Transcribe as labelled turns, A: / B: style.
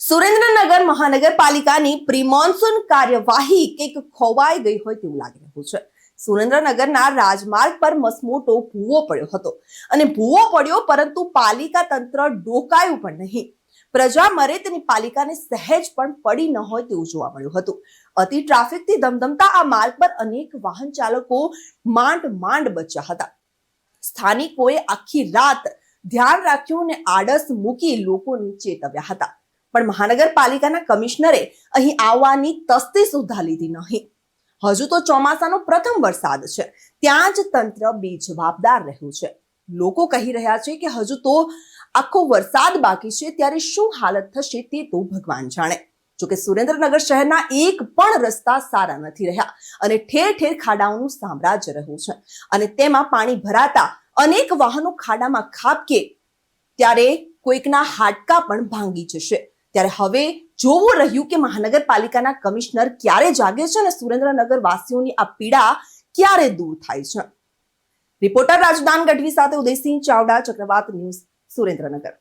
A: સુરેન્દ્રનગર મહાનગરપાલિકાની pre monsoon કાર્યવાહી કંઈક ખોવાઈ ગઈ હોય તેવું લાગી રહ્યું છે. સુરેન્દ્રનગરના રાજમાર્ગ પર મસમોટો ભૂવો પડ્યો હતો અને ભૂવો પડ્યો પરંતુ પાલિકા તંત્ર ડોકાયું પણ નહીં. પ્રજા મરે તેની પાલિકાને સહેજ પણ પડી ન હોય તેવું જોવા મળ્યું હતું. અતિ ટ્રાફિકથી ધમધમતા આ માર્ગ પર અનેક વાહન ચાલકો માંડ માંડ બચ્યા હતા. સ્થાનિકોએ આખી રાત ધ્યાન રાખ્યું અને આડસ મૂકી લોકોને ચેતવ્યા હતા. પણ મહાનગરપાલિકાના કમિશનરે અહીં આવવાની તસ્તી સુધા લીધી નહીં. હજુ તો ચોમાસાનો પ્રથમ વરસાદ છે. ત્યાં જ તંત્ર બેજવાબદાર રહ્યું છે. લોકો કહી રહ્યા છે કે હજુ તો આખો વરસાદ બાકી છે, ત્યારે શું હાલત થશે તે તો ભગવાન જાણે. જોકે સુરેન્દ્રનગર શહેરના એક પણ રસ્તા સારા નથી રહ્યા અને ઠેર ઠેર ખાડાઓનું સામ્રાજ્ય રહ્યું છે. અને તેમાં પાણી ભરાતા અનેક વાહનો ખાડામાં ખાબકે, ત્યારે કોઈકના હાડકા પણ ભાંગી જશે. ત્યારે હવે જોવું રહ્યું કે મહાનગરપાલિકાના કમિશનર ક્યારે જાગે છે અને સુરેન્દ્રનગર વાસીઓની આ પીડા ક્યારે દૂર થાય છે. રિપોર્ટર રાજદાન ગઢવી સાથે ઉદયસિંહ ચાવડા, ચક્રવાત ન્યૂઝ સુરેન્દ્રનગર.